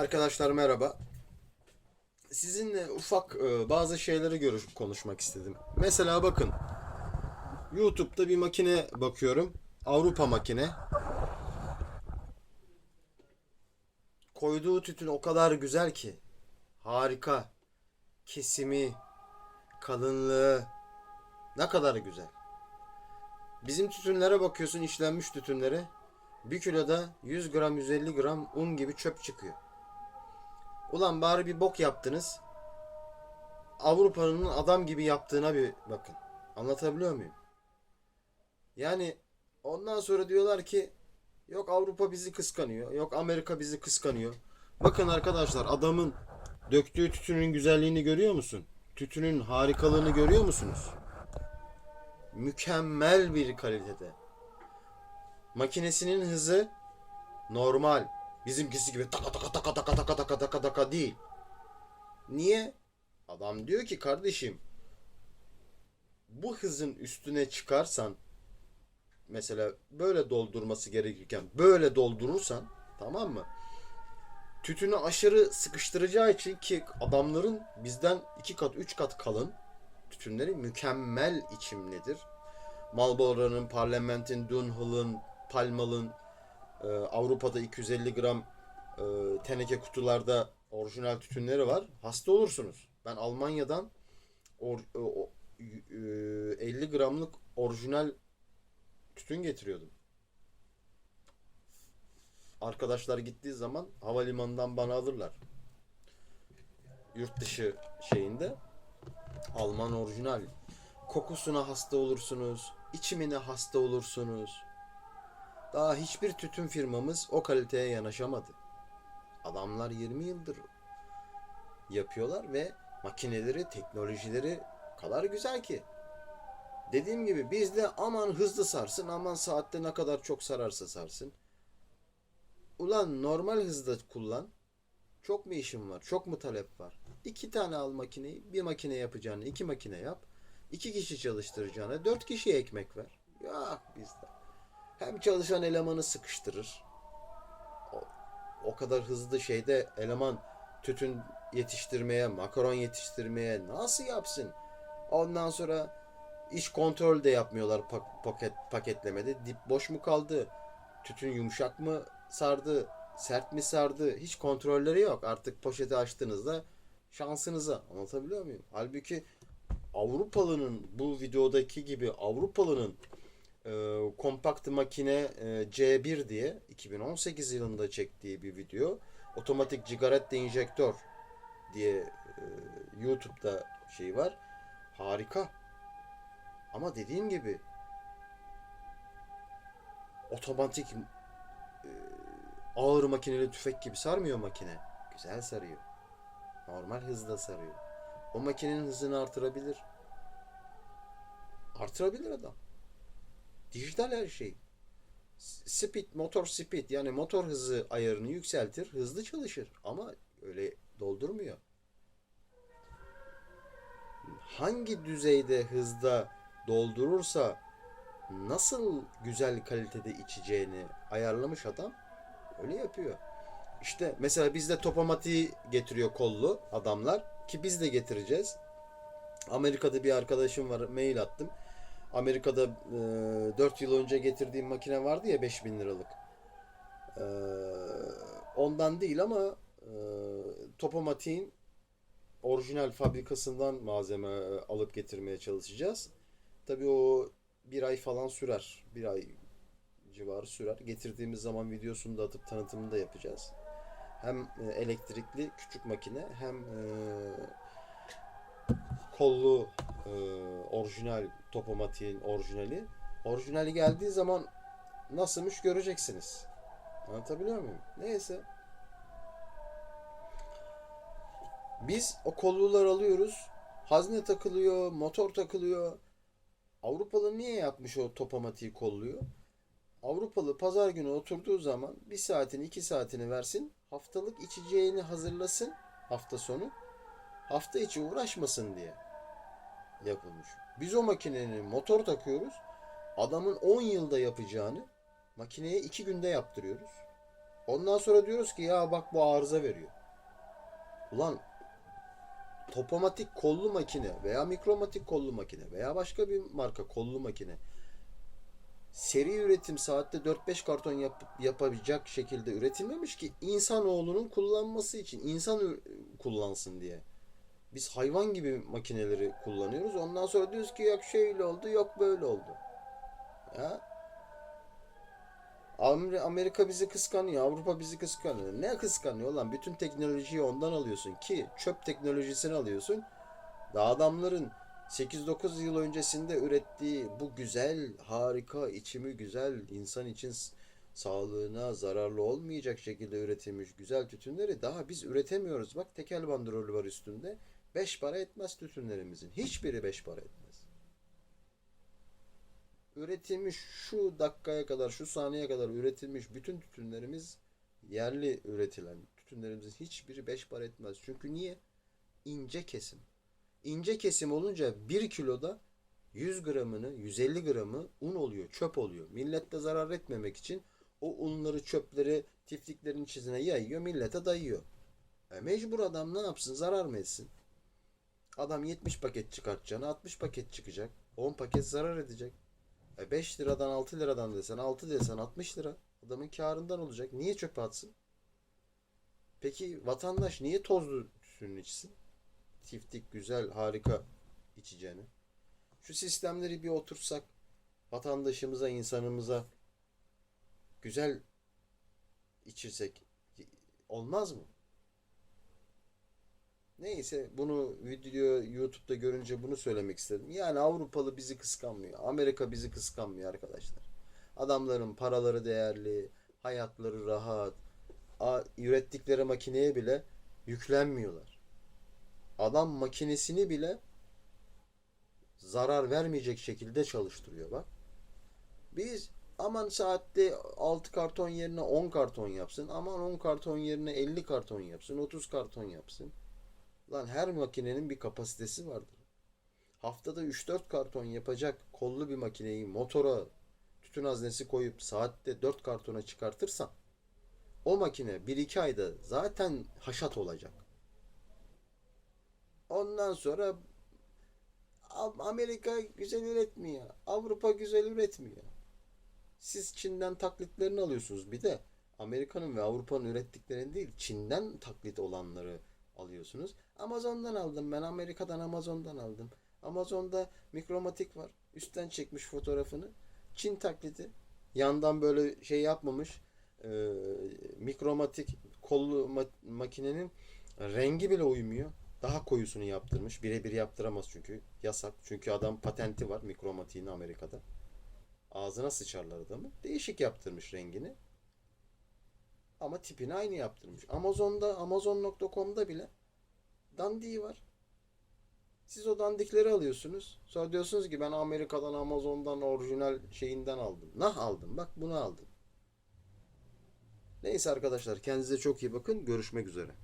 Arkadaşlar merhaba. Sizinle ufak e, bazı şeyleri görüş konuşmak istedim. Mesela bakın. YouTube'da bir makine bakıyorum. Avrupa makine. Koyduğu tütün o kadar güzel ki. Harika. Kesimi, kalınlığı ne kadar güzel. Bizim tütünlere bakıyorsun işlenmiş tütünlere. Bir kiloda 100 gram 150 gram un gibi çöp çıkıyor. Ulan bari bir bok yaptınız. Avrupa'nın adam gibi yaptığına bir bakın. Anlatabiliyor muyum? Yani ondan sonra diyorlar ki yok Avrupa bizi kıskanıyor. Yok Amerika bizi kıskanıyor. Bakın arkadaşlar adamın döktüğü tütünün güzelliğini görüyor musun? Tütünün harikalığını görüyor musunuz? Mükemmel bir kalitede. Makinesinin hızı normal. Bizimkisi gibi taka taka taka taka taka taka taka taka değil. Niye? Adam diyor ki kardeşim bu hızın üstüne çıkarsan mesela böyle doldurması gerekirken böyle doldurursan tamam mı? Tütünü aşırı sıkıştıracağı için ki adamların bizden iki kat üç kat kalın tütünleri mükemmel içimlidir. Marlboro'nun, Parlament'in, Dunhill'ın, Palmal'ın e, Avrupa'da 250 gram e, teneke kutularda orijinal tütünleri var. Hasta olursunuz. Ben Almanya'dan or, e, o, e, 50 gramlık orijinal tütün getiriyordum. Arkadaşlar gittiği zaman havalimanından bana alırlar. Yurt dışı şeyinde Alman orijinal. Kokusuna hasta olursunuz. içimine hasta olursunuz. Daha hiçbir tütün firmamız o kaliteye yanaşamadı. Adamlar 20 yıldır yapıyorlar ve makineleri, teknolojileri kadar güzel ki. Dediğim gibi bizde aman hızlı sarsın, aman saatte ne kadar çok sararsa sarsın. Ulan normal hızda kullan. Çok mu işin var? Çok mu talep var? İki tane al makineyi. Bir makine yapacağını iki makine yap. İki kişi çalıştıracağına dört kişiye ekmek ver. Yok bizde. Hem çalışan elemanı sıkıştırır. O, o kadar hızlı şeyde eleman tütün yetiştirmeye, makaron yetiştirmeye nasıl yapsın? Ondan sonra iş kontrol de yapmıyorlar pak- paket paketlemede. Dip boş mu kaldı? Tütün yumuşak mı sardı? Sert mi sardı? Hiç kontrolleri yok. Artık poşeti açtığınızda şansınıza. Anlatabiliyor muyum? Halbuki Avrupalı'nın bu videodaki gibi Avrupalı'nın e, kompakt makine e, C1 diye 2018 yılında çektiği bir video. Otomatik cigaret enjektör diye e, YouTube'da şey var. Harika. Ama dediğim gibi otomatik e, ağır makineli tüfek gibi sarmıyor makine. Güzel sarıyor. Normal hızda sarıyor. O makinenin hızını artırabilir. Artırabilir adam. Dijital her şey. Speed, motor speed yani motor hızı ayarını yükseltir, hızlı çalışır ama öyle doldurmuyor. Hangi düzeyde hızda doldurursa nasıl güzel kalitede içeceğini ayarlamış adam öyle yapıyor. İşte mesela bizde topomatiği getiriyor kollu adamlar ki biz de getireceğiz. Amerika'da bir arkadaşım var mail attım. Amerika'da e, 4 yıl önce getirdiğim makine vardı ya 5000 liralık. E, ondan değil ama e, Topomatiğin orijinal fabrikasından malzeme alıp getirmeye çalışacağız. Tabii o bir ay falan sürer. Bir ay civarı sürer. Getirdiğimiz zaman videosunu da atıp tanıtımını da yapacağız. Hem elektrikli küçük makine hem e, kollu e, orijinal topomatiğin orijinali. Orijinali geldiği zaman nasılmış göreceksiniz. Anlatabiliyor muyum? Neyse. Biz o kollular alıyoruz. Hazne takılıyor, motor takılıyor. Avrupalı niye yapmış o topomatiği kolluyor? Avrupalı pazar günü oturduğu zaman bir saatini iki saatini versin. Haftalık içeceğini hazırlasın hafta sonu. Hafta içi uğraşmasın diye yapılmış. Biz o makinenin motor takıyoruz. Adamın 10 yılda yapacağını makineye 2 günde yaptırıyoruz. Ondan sonra diyoruz ki ya bak bu arıza veriyor. Ulan topomatik kollu makine veya mikromatik kollu makine veya başka bir marka kollu makine seri üretim saatte 4-5 karton yap, yapabilecek şekilde üretilmemiş ki insanoğlunun kullanması için insan kullansın diye. Biz hayvan gibi makineleri kullanıyoruz. Ondan sonra diyoruz ki yok şöyle oldu, yok böyle oldu. Ya Amer- Amerika bizi kıskanıyor, Avrupa bizi kıskanıyor. Ne kıskanıyor lan? Bütün teknolojiyi ondan alıyorsun ki çöp teknolojisini alıyorsun. Da adamların 8-9 yıl öncesinde ürettiği bu güzel, harika, içimi güzel, insan için sağlığına zararlı olmayacak şekilde üretilmiş güzel tütünleri daha biz üretemiyoruz. Bak tekel bandrolü var üstünde. 5 para etmez tütünlerimizin. Hiçbiri 5 para etmez. Üretilmiş şu dakikaya kadar, şu saniyeye kadar üretilmiş bütün tütünlerimiz yerli üretilen tütünlerimizin hiçbiri 5 para etmez. Çünkü niye? İnce kesim. İnce kesim olunca 1 kiloda 100 gramını, 150 gramı un oluyor, çöp oluyor. Millet de zarar etmemek için o unları, çöpleri tiftiklerin içine yayıyor, millete dayıyor. E mecbur adam ne yapsın, zarar mı etsin? Adam 70 paket çıkartacağına 60 paket çıkacak. 10 paket zarar edecek. E 5 liradan 6 liradan desen 6 desen 60 lira. Adamın karından olacak. Niye çöpe atsın? Peki vatandaş niye tozlu tütün içsin? Tiftik, güzel, harika içeceğini. Şu sistemleri bir otursak vatandaşımıza, insanımıza güzel içirsek olmaz mı? Neyse bunu video YouTube'da görünce bunu söylemek istedim. Yani Avrupalı bizi kıskanmıyor. Amerika bizi kıskanmıyor arkadaşlar. Adamların paraları değerli, hayatları rahat. Ürettikleri makineye bile yüklenmiyorlar. Adam makinesini bile zarar vermeyecek şekilde çalıştırıyor bak. Biz aman saatte 6 karton yerine 10 karton yapsın. Aman 10 karton yerine 50 karton yapsın. 30 karton yapsın. Lan her makinenin bir kapasitesi vardır. Haftada 3-4 karton yapacak kollu bir makineyi motora tütün haznesi koyup saatte 4 kartona çıkartırsan o makine 1-2 ayda zaten haşat olacak. Ondan sonra Am- Amerika güzel üretmiyor. Avrupa güzel üretmiyor. Siz Çin'den taklitlerini alıyorsunuz. Bir de Amerika'nın ve Avrupa'nın ürettiklerini değil, Çin'den taklit olanları alıyorsunuz. Amazon'dan aldım ben. Amerika'dan Amazon'dan aldım. Amazon'da mikromatik var. Üstten çekmiş fotoğrafını. Çin taklidi. Yandan böyle şey yapmamış. Ee, mikromatik kollu ma- makinenin rengi bile uymuyor. Daha koyusunu yaptırmış. Birebir yaptıramaz çünkü. Yasak. Çünkü adam patenti var mikromatiğini Amerika'da. Ağzına sıçarlar adamı. Değişik yaptırmış rengini. Ama tipini aynı yaptırmış. Amazon'da, Amazon.com'da bile dandiği var. Siz o dandikleri alıyorsunuz. Sonra diyorsunuz ki ben Amerika'dan, Amazon'dan, orijinal şeyinden aldım. Nah aldım. Bak bunu aldım. Neyse arkadaşlar kendinize çok iyi bakın. Görüşmek üzere.